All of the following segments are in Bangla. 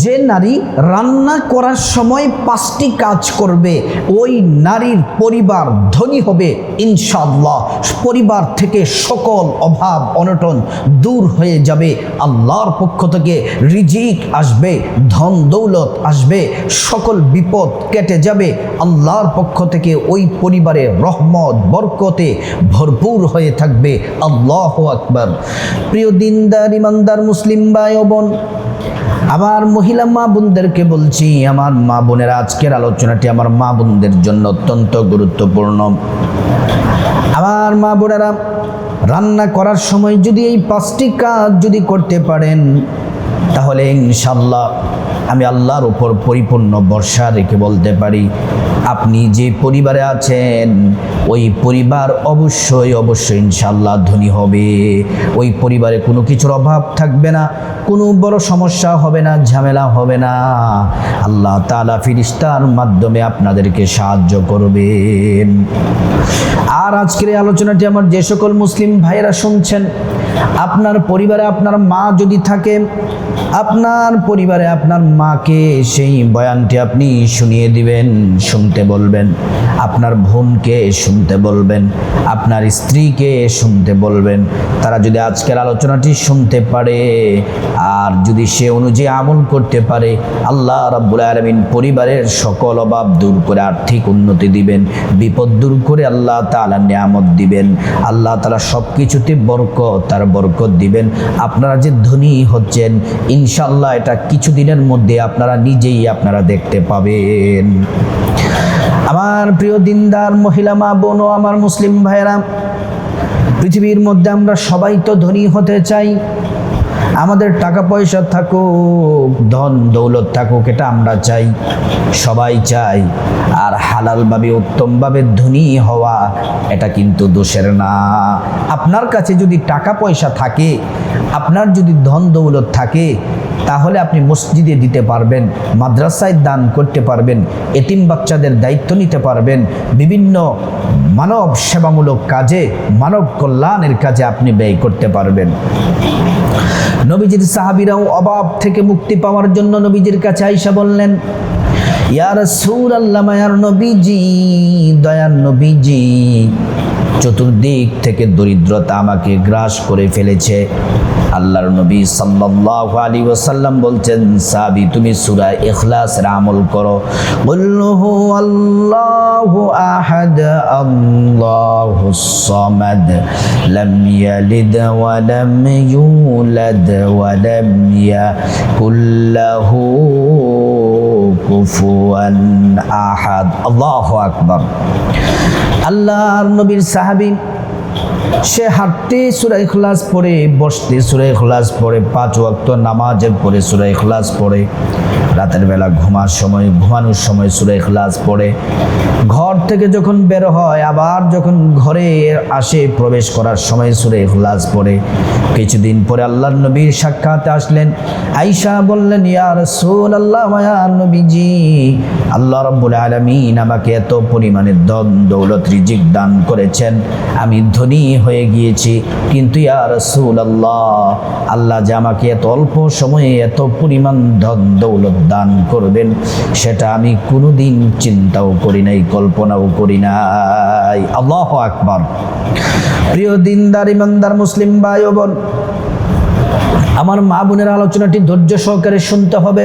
যে নারী রান্না করার সময় পাঁচটি কাজ করবে, ওই নারীর পরিবার ধনী হবে, ইনশাআল্লাহ। পরিবার থেকে সকল অভাব, অনটন দূর হয়ে যাবে। আল্লাহর পক্ষ থেকে রিজিক আসবে, ধন দৌলত আসবে, সকল বিপদ কেটে যাবে। আল্লাহর পক্ষ থেকে ওই পরিবারে রহমত, বরকতে ভরপুর হয়ে থাকবে। আল্লাহ আকবর। প্রিয় দিনদার, ইমানদার, মুসলিম ভাই ও বোন আমার মহিলা মা বোনদেরকে বলছি, আমার মা বোনের, আজকের আলোচনাটি আমার মা বোনদের জন্য অত্যন্ত গুরুত্বপূর্ণ। আমার মা বোনেরা, রান্না করার সময় যদি এই পাঁচটি কাজ যদি করতে পারেন, তাহলে ইনশাল্লাহ আমি আল্লাহর উপর পরিপূর্ণ বর্ষা রেখে বলতে পারি, আপনি যে পরিবারে আছেন, ওই পরিবার অবশ্যই অবশ্যই ইনশাল্লাহ ধনী হবে। ওই পরিবারে কোনো কিছুর অভাব থাকবে না, কোনো বড় সমস্যা হবে না, ঝামেলা হবে না। আল্লাহ তালা ফিরিস্তার মাধ্যমে আপনাদেরকে সাহায্য করবেন। আর আজকের এই আলোচনাটি আমার যে সকল মুসলিম ভাইয়েরা শুনছেন, আপনার পরিবারে আপনার মা যদি থাকে আপনার পরিবারে আপনার মাকে সেই বয়ানটি আপনি শুনিয়ে দিবেন, শুনতে বলবেন। আপনার বোনকে শুনতে বলবেন। আপনার স্ত্রীকে শুনতে বলবেন। তারা যদি আজকের আলোচনাটি শুনতে পারে, আর যদি সে অনুযায়ী আমল করতে পারে, আল্লাহ রাব্বুল আলমিন পরিবারের সকল অভাব দূর করে আর্থিক উন্নতি দিবেন। বিপদ দূর করে আল্লাহ তালা নিয়ামত দিবেন। আল্লাহ তালা সব কিছুতে বরকত, তার বরকত দিবেন। আপনারা যে ধনী হচ্ছেন ইনশাল্লাহ এটা কিছুদিনের মধ্যে আপনারা নিজেই আপনারা দেখতে পাবেন। আমার প্রিয় দিনদার মহিলা মা, বোন ও আমার মুসলিম ভাইয়েরা, পৃথিবীর মধ্যে আমরা সবাই তো ধনী হতে চাই। আমাদের টাকা পয়সা থাকুক, ধন দৌলত থাকুক, এটা আমরা চাই, সবাই চাই। আর হালালভাবে, উত্তমভাবে ধনী হওয়া, এটা কিন্তু দোষের না। আপনার কাছে যদি টাকা পয়সা থাকে, আপনার যদি ধন দৌলত থাকে, তাহলে আপনি মসজিদে দিতে পারবেন, মাদ্রাসায় দান করতে পারবেন, এতিম বাচ্চাদের দায়িত্ব নিতে পারবেন, বিভিন্ন মানব সেবামূলক কাজে, মানব কল্যাণের কাজে আপনি ব্যয় করতে পারবেন। নবীজির সাহাবিরাও অভাব থেকে মুক্তি পাওয়ার জন্য নবীজির কাছে আইসা বললেন ইয়ার সুর আল্লাহ মায়ার নবীজি, দয়ার নবীজি চতুর্দিক থেকে দরিদ্রতা আমাকে গ্রাস করে ফেলেছে। আল্লাহর নবী সাল্লাল্লাহু আলাইহি ওয়াসাল্লাম বলছেন সাবি তুমি সূরা ইখলাসের আমল করো। কুল্লুহু আল্লাহু আহাদ আল্লাহুস সামাদ, লাম ইয়ালিদ ওয়া লাম ইউলাদ ওয়া লাম ইয়াকুল লাহু কুফুয়ান আহাদ আল্লাহু আকবার আল্লাহর নবীর সাহাবী সে হাঁটতে সুরা ইখলাস পড়ে, বসতে সুরা ইখলাস পড়ে, পাঁচ ওয়াক্ত নামাজের পরে সুরা ইখলাস পড়ে, রাতের বেলা ঘুমার সময়, ঘুমানোর সময় সুরা ইখলাস পড়ে। ঘর থেকে যখন বের হয়, আবার যখন ঘরে আসে, প্রবেশ করার সময় সুরা ইখলাস পড়ে। কিছুদিন পরে আল্লাহ নবীর সাক্ষাতে আসলেন। আইসা বললেন ইয়ার রাসূল আল্লাহ নবীজি, আল্লাহ রাব্বুল আলামিন আমাকে এত পরিমাণে ধন দৌলত রিজিক দান করেছেন। আমি ধনী হয়ে গিয়েছি। কিন্তু ইয়া রাসূল আল্লাহ আল্লাহ যে আমাকে এত অল্প সময়ে এত পরিমাণ ধন দৌলত দান করবেন, সেটা আমি কোনোদিন চিন্তাও করি নাই, কল্পনাও করি নাই। আল্লাহ আকবর। প্রিয় দিনদার, ইমানদার মুসলিম ভাই বোন, আমার মা বোনের আলোচনাটি ধৈর্য সহকারে শুনতে হবে।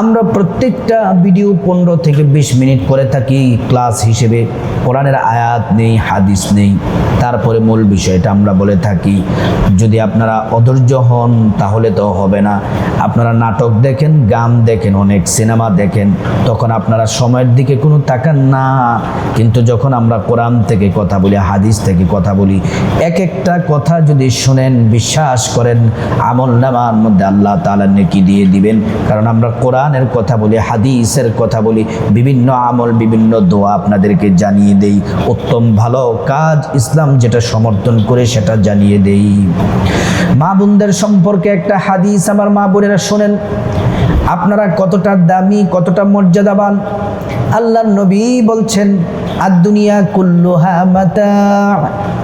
আমরা প্রত্যেকটা ভিডিও পনেরো থেকে বিশ মিনিট করে থাকি ক্লাস হিসেবে। কোরআনের আয়াত নেই, হাদিস নেই। তারপরে মূল বিষয়টা আমরা বলে থাকি, যদি আপনারা অধৈর্য হন, তাহলে তো হবে না। আপনারা নাটক দেখেন, গান দেখেন, অনেক সিনেমা দেখেন, তখন আপনারা সময়ের দিকে কোনো তাকান না। কিন্তু যখন আমরা কোরআন থেকে কথা বলি, হাদিস থেকে কথা বলি, এক একটা কথা যদি শুনেন, বিশ্বাস করেন, আমল নামার মধ্যে আল্লাহ তালা নেকি দিয়ে দিবেন। কারণ আমরা কোরআনের কথা বলি, হাদিসের কথা বলি, বিভিন্ন আমল, বিভিন্ন দোয়া আপনাদেরকে জানিয়ে দেই। উত্তম ভালো কাজ ইসলাম যেটা সমর্থন করে সেটা জানিয়ে দেই। মা বোনদের সম্পর্কে একটা হাদিস আমার মা বোনেরা শোনেন। আপনারা কতটা দামি, কতটা মর্যাদাবান? আল্লাহর নবী বলছেন আর দুনিয়া কুল্লুহা মাতা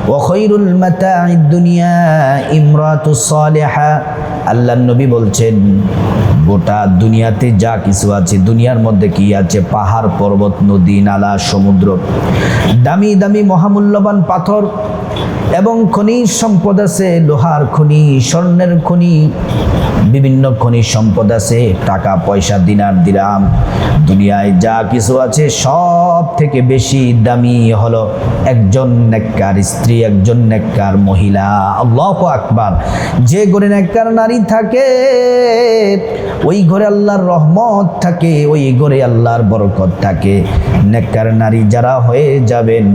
ও খৈরুল মাতা দুনিয়া ইমরাতু সালেহা আল্লাহ নবী বলছেন, গোটা দুনিয়াতে যা কিছু আছে, দুনিয়ার মধ্যে কি আছে? পাহাড়, পর্বত, নদী, নালা, সমুদ্র। দামি দামি, মহামূল্যবান পাথর এবং খনিজ সম্পদ আছে, লোহার খনি, স্বর্ণের খনি, বিভিন্ন খনিজ সম্পদ আছে, টাকা, পয়সা, দিনার দিরাম। দুনিয়ায় যা কিছু আছে, সব থেকে বেশি দামি হলো একজন নেককার স্ত্রী, একজন নেককার মহিলা। আল্লাহ আকবার। যে ঘরে নেককার নারী থাকে, ওই ঘরে আল্লাহর রহমত থাকে, ওই ঘরে আল্লাহর বরকত থাকে। নেককার নারী যারা হয়ে যাবেন,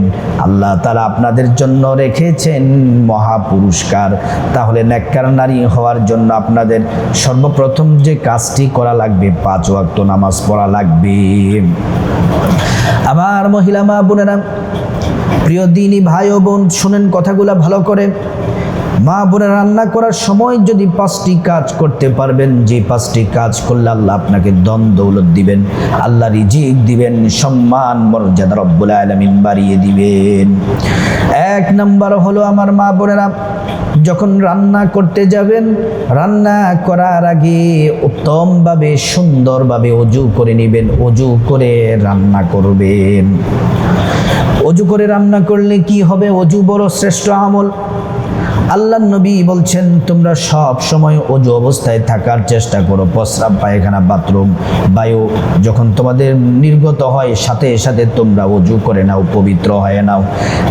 আল্লাহ তারা আপনাদের জন্য রেখেছেন মহা পুরস্কার তাহলে নেককার নারী হওয়ার জন্য আপনাদের সর্বপ্রথম যে কাজটি করা লাগবে, পাঁচ ওয়াক্ত নামাজ পড়া লাগবে। আমার মহিলা মা বোনেরা, প্রিয় দিনী ভাই ও বোন, শুনেন কথাগুলো ভালো করে। মা বোনের, রান্না করার সময় যদি পাঁচটি কাজ করতে পারবেন, যে পাঁচটি কাজ করলে আল্লাহ আপনাকে দন দৌলত দিবেন, আল্লাহ রিজিক দিবেন, সম্মান, মর্যাদা রব্বুল আলমিন বাড়িয়ে দিবেন। এক নম্বর হলো আমার মা বোনেরা, যখন রান্না করতে যাবেন, রান্না করার আগে উত্তমভাবে, সুন্দরভাবে অজু করে নেবেন, অজু করে রান্না করবেন। অজু করে রান্না করলে কি হবে? অজু বড় শ্রেষ্ঠ আমল। আল্লাহ নবী বলছেন, তোমরা সব সময় অজু অবস্থায় থাকার চেষ্টা করো। প্রস্রাব পায়খানা, বাথরুম, বায়ু যখন তোমাদের নির্গত হয়, সাথে সাথে তোমরা অজু করে নাও, পবিত্র হয়ে নাও।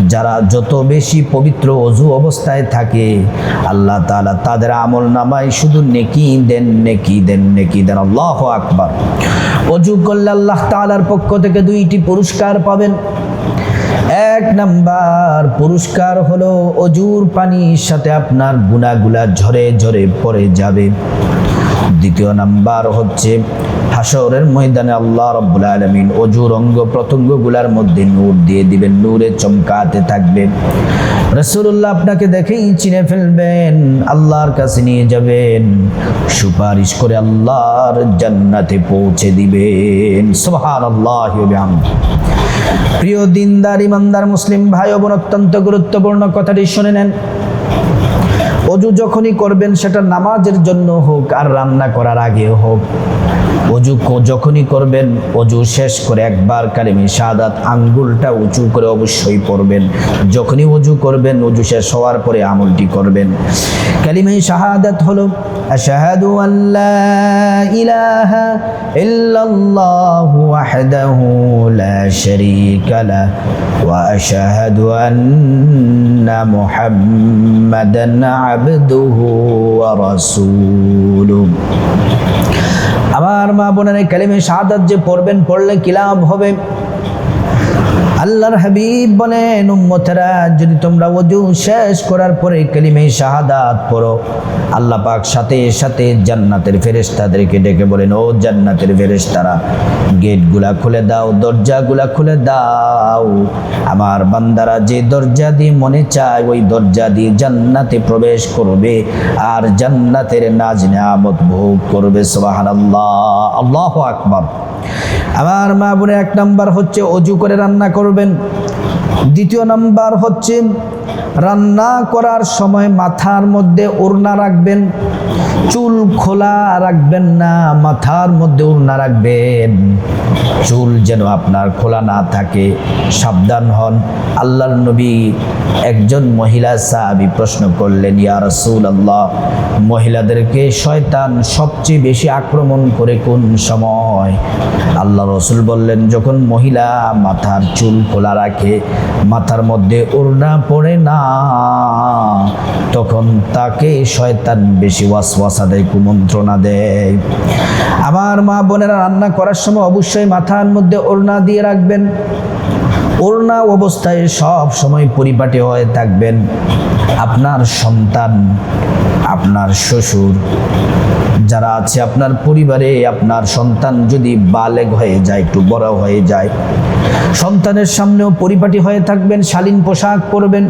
যারা যত বেশি পবিত্র অজু অবস্থায় থাকে, আল্লাহ তাআলা তাদের আমল নামায় শুধু নেকি দেন নেকি দেন নেকি দেন। আল্লাহ আকবার। অজু করলে আল্লাহ তালার পক্ষ থেকে দুইটি পুরস্কার পাবেন। এক নাম্বার পুরস্কার হলো অজুর পানির সাথে আপনার গুণাগুলা ঝরে ঝরে পড়ে যাবে। দ্বিতীয় নাম্বার হচ্ছে হাসরের ময়দানে আল্লাহ রব্বুল আলমিন অজুর অঙ্গ প্রত্যঙ্গগুলার মধ্যে নূর দিয়ে দিবেন, নূরে চমকাতে থাকবে। রসুল্লাহ আপনাকে দেখেই চিনে ফেলবেন, আল্লাহর কাছে নিয়ে যাবেন, সুপারিশ করে আল্লাহর জান্নাতে পৌঁছে দিবেন। সোহার আল্লাহ প্রিয় দিনদার, ইমানদার, মুসলিম ভাই বোন, অত্যন্ত গুরুত্বপূর্ণ কথাটি শুনে নেন। অজু যখনই করবেন সেটা নামাজের জন্য হোক আর রান্না করার আগে হোক। অজু যখনই করবেন অজু শেষ করে একবার কালিমি সাদাত আঙ্গুলটা উঁচু করে অবশ্যই পড়বেন। যখনই অজু করবেন অজু শেষ হওয়ার পরে আমলটি করবেন। কালিমাই শাহাদাত হলো, আশহাদু আল্লা ইলাহা ইল্লাল্লাহু ওয়াহদাহু লা শারীকা লা ওয়া আশহাদু আন্না মুহাম্মাদান আবদুহু ورسوله আমার মা বোনের কালিমে শাহাদাত যে পড়বেন পড়লে কি লাভ হবে? আল্লাহর হাবিব বলেন, উম্মতেরা, যদি তোমরা ওযু শেষ করার পরে কালিমে শাহাদাত পড়ো, আল্লাহ পাক সাথে সাথে জান্নাতের ফেরেশতাদেরকে ডেকে বলেন, ও জান্নাতের ফেরেশতারা, গেটগুলা খুলে দাও, দরজাগুলা খুলে দাও। আমার বান্দারা যে দরজা দিয়ে মনে চায়, ওই দরজা দিয়ে জান্নাতে প্রবেশ করবে আর জান্নাতের নাজ নেয়ামত ভোগ করবে। সুবহানাল্লাহ। আল্লাহু আকবার। আমার মা বোনে এক নাম্বার হচ্ছে অজু করে রান্না করবেন। দ্বিতীয় নাম্বার হচ্ছে রান্না করার সময় মাথার মধ্যে ওড়না রাখবেন। চুল খোলা রাখবেন না, মাথার মধ্যে ওড়না রাখবেন। চুল যেন আপনার খোলা না থাকে, সাবধান হন। আল্লাহর নবী একজন মহিলা সাহাবী প্রশ্ন করলেন, ইয়া রাসূল আল্লাহ মহিলাদেরকে শয়তান সবচেয়ে বেশি আক্রমণ করে কোন সময়? আল্লাহ রসুল বললেন, যখন মহিলা মাথার চুল খোলা রাখে, মাথার মধ্যে ওড়না পড়ে না, তখন তাকে শয়তান বেশি ওয়াসওয়াসা দেয় কুমন্ত্রণা দেয় আমার মা বোনেরা রান্না করার সময় অবশ্যই মাথার মধ্যে ওড়না দিয়ে রাখবেন। ওড়না অবস্থায় সব সময় পরিপাটি হয়ে থাকবেন। আপনার সন্তান, আপনার শ্বশুর যারা আছে, আপনার পরিবারে আপনার সন্তান যদি বালেগ হয়ে যায়, একটু বড় হয়ে যায়, সন্তানের সামনেও পরিপাটি হয়ে থাকবেন, শালীন পোশাক পরবেন।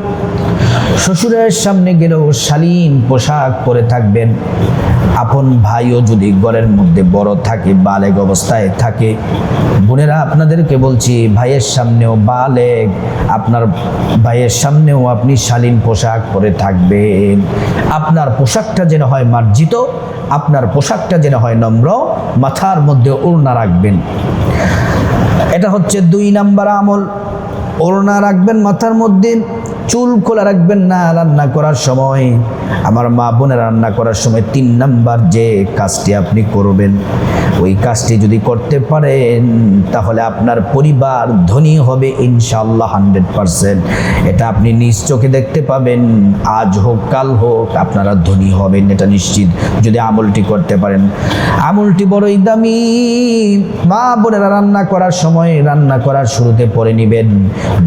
শ্বশুরের সামনে গেলেও শালীন পোশাক পরে থাকবেন। আপন ভাইও যদি ঘরের মধ্যে বড় থাকে, বালেগ অবস্থায় থাকে, বোনেরা আপনাদেরকে বলছি, ভাইয়ের সামনেও বালেগ, আপনার ভাইয়ের সামনেও আপনি শালীন পোশাক পরে থাকবেন। আপনার পোশাকটা যেন হয় মার্জিত, আপনার পোশাকটা যেন হয় নম্র, মাথার মধ্যে ওড়না রাখবেন। এটা হচ্ছে দুই নাম্বার আমল। ওড়না রাখবেন মাথার মধ্যে, চুল খোলা রাখবেন না রান্না করার সময়। আমার মা বোনের রান্না করার সময় তিন নাম্বার যে কাজটি আপনি করবেন, ওই কাজটি যদি করতে পারেন, তাহলে আপনার পরিবার ধনী হবে ইনশাল্লাহ হান্ড্রেড পারসেন্ট। এটা আপনি নিজ চোখে দেখতে পাবেন, আজ হোক, কাল হোক, আপনারা ধনী হবেন, এটা নিশ্চিত যদি আমলটি করতে পারেন। আমলটি বড়ই দামি, মা বোনেরা রান্না করার সময় রান্না করার শুরুতে পরে নিবেন।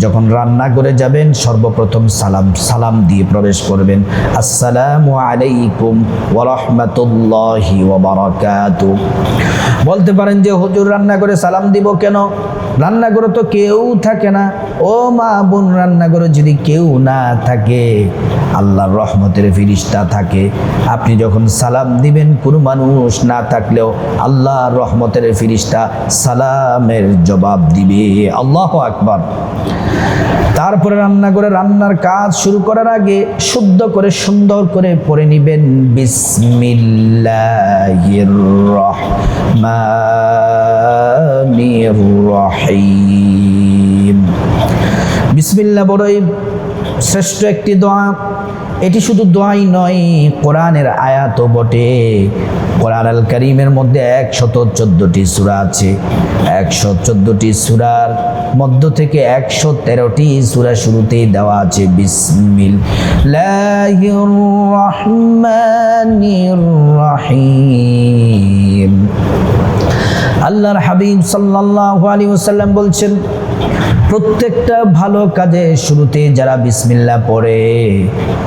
যখন রান্না করে যাবেন, সর্বপ্রথম সালাম সালাম দিয়ে প্রবেশ করবেন। আসসালামু আলাইকুম ওয়া রাহমাতুল্লাহি ওয়া বারাকাতু বলতে পারেন যে, হুজুর, রান্না করে সালাম দিব কেন? রান্না করে তো কেউ থাকে না। ও মা বোন, রান্না করে যদি কেউ না থাকে আল্লাহর রহমতের ফিরিস্তা থাকে। আপনি যখন সালাম দিবেন, কোনো মানুষ না থাকলেও আল্লাহর রহমতের ফিরিস্তা সালামের জবাব দিবে। আল্লাহ আকবার। তারপরে রান্না করে, রান্নার কাজ শুরু করার আগে শুদ্ধ করে, সুন্দর করে পড়ে নিবেন। বিসমিল্লাহির রহমানির রহিম। বিসমিল্লাহ বড়ই শ্রেষ্ঠ একটি দোয়া। এটি শুধু দোয়াই নয়, কোরআনের আয়াতও বটে। কোরআন আল করিমের মধ্যে একশত চোদ্দটি সুরা আছে। একশো চোদ্দটি সুরার মধ্য থেকে একশো তেরোটি সুরা শুরুতেই দেওয়া আছে, বিসমিল। রহিম। আল্লাহর হাবিব সাল্লাল্লাহু আলাইহি ওয়াসাল্লাম বলছেন প্রত্যেকটা ভালো কাজে শুরুতে যারা বিসমিল্লাহ পড়ে,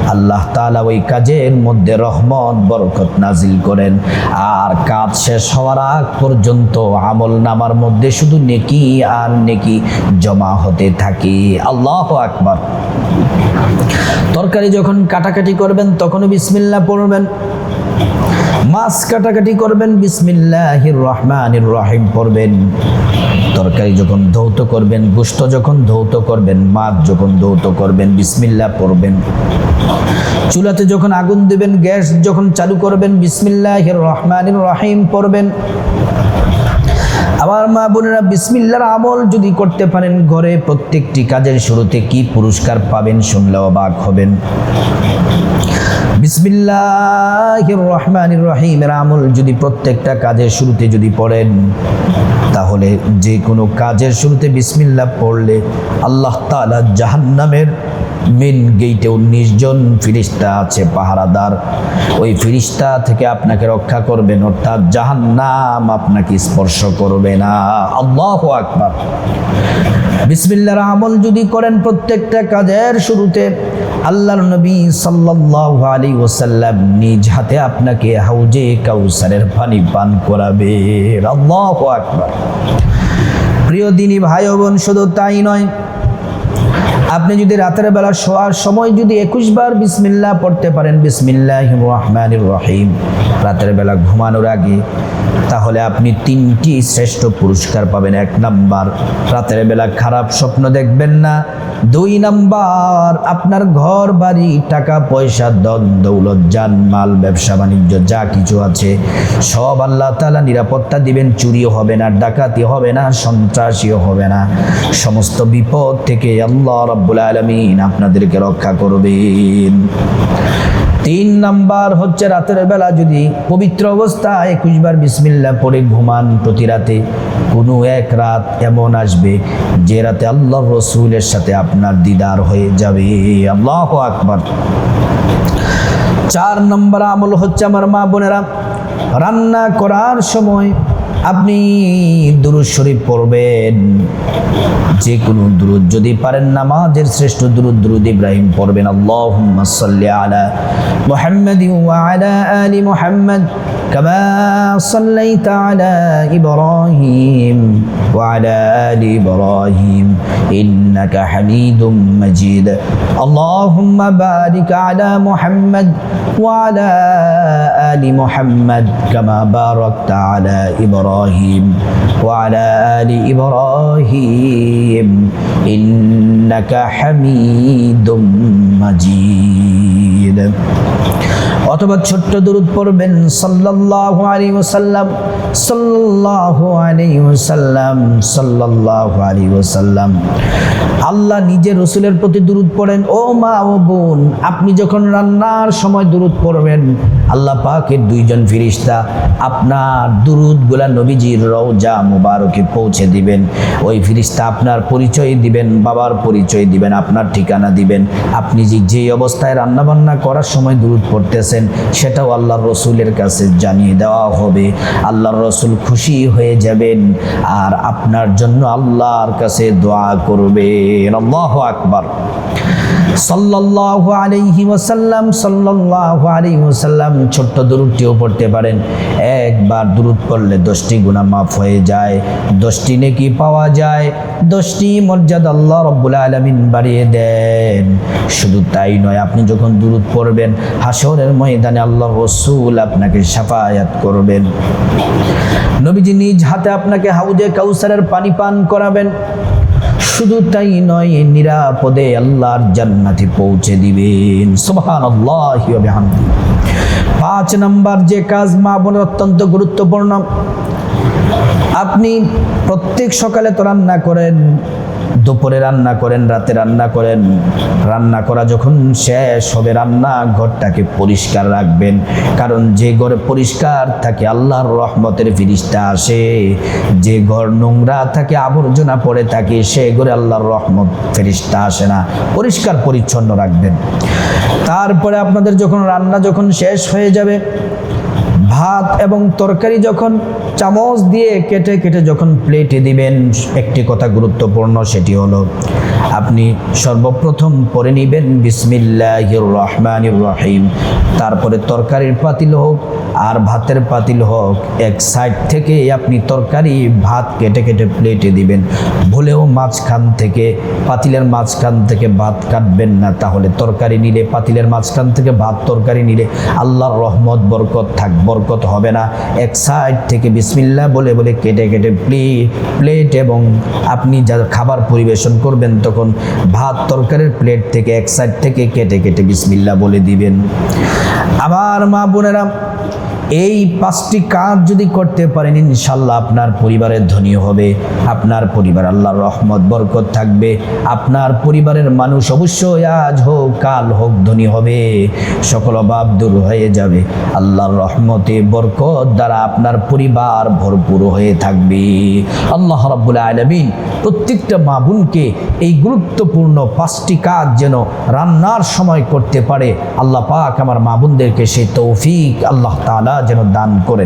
আল্লাহ তাআলা ওই কাজের মধ্যে রহমত, বরকত নাজিল করেন। আর কাজ শেষ হওয়ার আগ পর্যন্ত আমল নামার মধ্যে শুধু নেকি আর নেকি জমা হতে থাকে। আল্লাহ আকবার। তরকারি যখন কাটাকাটি করবেন, তখনও বিসমিল্লা পড়বেন। মাছ কাটাকাটি করবেন, বিসমিল্লাহির রহমানির রহিম পড়বেন। তরকারি যখন ধৌত করবেন, গোস্ত যখন ধৌত করবেন, মাছ যখন ধৌত করবেন, বিসমিল্লাহ পড়বেন। চুলাতে যখন আগুন দেবেন, গ্যাস যখন চালু করবেন, বিসমিল্লাহির রহমানির রহিম পড়বেন। আমার মা বোনেরা, বিসমিল্লার আমল যদি করতে পারেন, ঘরে প্রত্যেকটি কাজের শুরুতে কি পুরস্কার পাবেন শুনলে অবাক হবেন। বিসমিল্লাহির রহমানির রহিমের আমল যদি প্রত্যেকটা কাজের শুরুতে যদি পড়েন, তাহলে যে কোনো কাজের শুরুতে বিসমিল্লাহ পড়লে আল্লাহ তাআলা জাহান্নামের মেন গেইটে উনিশ জন ফিরিস্তা আছে, পাহারাদার। ওই ফিরিস্তা থেকে আপনাকে রক্ষা করবেন, অর্থাৎ জাহান্নাম আপনাকে স্পর্শ করবে না। আল্লাহ আকবার। বিসমিল্লার আমল যদি করেন প্রত্যেকটা কাজের শুরুতে আল্লাহর নবী সাল্লাহ আলী ওসাল্লাম নিজ হাতে আপনাকে হাউজে কাউসারের পানি পান করাবে। আল্লাহ আকবার। প্রিয় দিনী ভাই বোন, শুধু তাই নয় আপনি যদি রাতের বেলা শোয়ার সময় যদি একুশ বার বিসমিল্লাহ পড়তে পারেন বিসমিল্লাহ রহমানির রহিম। রাতের বেলা ঘুমানোর আগে তাহলে আপনি তিনটি শ্রেষ্ঠ পুরস্কার পাবেন। এক নাম্বার, রাতের বেলা খারাপ স্বপ্ন দেখবেন না। দুই নাম্বার, আপনার ঘর, বাড়ি, টাকা, পয়সা দন দৌলত জান মাল, ব্যবসা, বাণিজ্য, যা কিছু আছে, সব আল্লাহ তালা নিরাপত্তা দিবেন। চুরিও হবে না, ডাকাতি হবে না, সন্ত্রাসীও হবে না। সমস্ত বিপদ থেকে আল্লাহ রব্বুল আলমিন আপনাদেরকে রক্ষা করবেন। তিন নাম্বার হচ্ছে রাতের বেলা যদি পবিত্র অবস্থায় একুশ বার বিসমিল্লা পড়ে ঘুমান প্রতি রাতে, কোনো এক রাত এমন আসবে যে রাতে আল্লাহ রসুলের সাথে আপনার দিদার হয়ে যাবে। আল্লাহ আকবার। চার নম্বর আমল হচ্ছে আমার মা বোনেরা, রান্না করার সময় আপনি দুরুদ শরীফ পড়বেন যে কোনো দুরুদ যদি পারেন নামাজের শ্রেষ্ঠ দুরুদ দুরুদ ইব্রাহিম পড়বেন আল্লাহুম্মা সাল্লি আলা মুহাম্মাদি ওয়া আলা আলি মুহাম্মাদ كما صليت على إبراهيم وعلى آل إبراهيم إنك حميد مجيد اللهم بارك على محمد وعلى آل محمد كما باركت على إبراهيم وعلى آل إبراهيم إنك حميد مجيد অথবা ছোট্ট দূরত পড়বেন সাল্লাল্লাহু আলাইহি ওয়াসাল্লাম সাল্লাল্লাহু আলাইহি ওয়াসাল্লাম সাল্লাল্লাহু আলাইহি ওয়াসাল্লাম আল্লাহ নিজে রসুলের প্রতি দূরত পড়েন ও মা ও বোন আপনি যখন রান্নার সময় দূরত পড়বেন আল্লাহ পাকের দুইজন ফিরিস্তা আপনার দুরুদগুলা নবীজির রওজা মুবারকে পৌঁছে দিবেন। ওই ফিরিস্তা আপনার পরিচয় দিবেন, বাবার পরিচয় দিবেন, আপনার ঠিকানা দিবেন। আপনি যে যেই অবস্থায় রান্নাবান্না করার সময় দূরত পড়তেছেন, সেটাও আল্লাহর রসুলের কাছে জানিয়ে দেওয়া হবে। আল্লাহর রসুল খুশি হয়ে যাবেন আর আপনার জন্য আল্লাহর কাছে দোয়া করবেন। আল্লাহ আকবার। সাল্লাল্লাহু আলাইহি ওয়াসাল্লাম, সাল্লাল্লাহু আলাইহি ওয়াসাল্লাম ছোট্ট দুরুদটিও পড়তে পারেন। একবার দুরুদ পড়লে দশটি গুনাহ মাফ হয়ে যায়, দশটি নেকি পাওয়া যায়, দশটি মর্যাদা আল্লাহ রব্বুল আলামিন বাড়িয়ে দেন। শুধু তাই নয়, আপনি যখন দুরুদ পড়বেন হাসরের ময়দানে আল্লাহ রসুল আপনাকে সাফায়াত করবেন। নবীজি নিজ হাতে আপনাকে হাউজে কাউসারের পানি পান করাবেন। শুধু তাই নয়, নিরাপদে আল্লাহর জান্নাতে পৌঁছে দিবেন। সুবহান আল্লাহ পাঁচ নাম্বার যে কাজ মা বোনের অত্যন্ত গুরুত্বপূর্ণ। আপনি প্রত্যেক সকালে তো রান্না করেন দুপুরে রান্না করেন, রাতে রান্না করেন। রান্না করা যখন শেষ হবে, রান্না ঘরটাকে পরিষ্কার রাখবেন। কারণ যে ঘরে পরিষ্কার থাকে, আল্লাহর রহমতের ফিরিস্তা আসে। যে ঘর নোংরা থাকে, আবর্জনা পড়ে থাকে, সে ঘরে আল্লাহর রহমত ফেরিস্তা আসে না। পরিষ্কার, পরিচ্ছন্ন রাখবেন। তারপরে আপনাদের যখন রান্না যখন শেষ হয়ে যাবে, ভাত এবং তরকারি যখন চামচ দিয়ে কেটে কেটে যখন প্লেটে দিবেন, একটি কথা গুরুত্বপূর্ণ, সেটি হলো আপনি সর্বপ্রথম পরে নিবেন বিসমিল্লাহির রহমানির রহিম। তারপরে তরকারির পাতিল হোক আর ভাতের পাতিল হোক, এক সাইড থেকে আপনি তরকারি, ভাত কেটে কেটে প্লেটে দিবেন। ভুলেও মাঝখান থেকে, পাতিলের মাঝখান থেকে ভাত কাটবেন না, তাহলে তরকারি নিলে, পাতিলের মাঝখান থেকে ভাত তরকারি নিলে আল্লাহর রহমত, বরকত থাক, বরকত হবে না। এক সাইড থেকে বিসমিল্লা বলে বলে কেটে কেটে প্লে, প্লেট এবং আপনি যা খাবার পরিবেশন করবেন তখন ভাত তরকারির প্লেট থেকে এক সাইড থেকে কেটে কেটে বিসমিল্লা বলে দিবেন। আবার মা বোনেরা এই পাঁচটি কাজ যদি করতে পারেন, ইনশাল্লাহ আপনার পরিবারের ধনী হবে, আপনার পরিবার আল্লাহর রহমত, বরকত থাকবে, আপনার পরিবারের মানুষ অবশ্যই আজ হোক, কাল হোক ধনী হবে, সকল অভাব দূর হয়ে যাবে। আল্লাহর রহমতে বরকত দ্বারা আপনার পরিবার ভরপুর হয়ে থাকবে। আল্লাহ রাব্বুল আলমিন প্রত্যেকটা মা বোনকে এই গুরুত্বপূর্ণ পাঁচটি কাজ যেন রান্নার সময় করতে পারে, আল্লাহ পাক আমার মা বোনদেরকে সেই তৌফিক আল্লাহ তাআলা যেন দান করে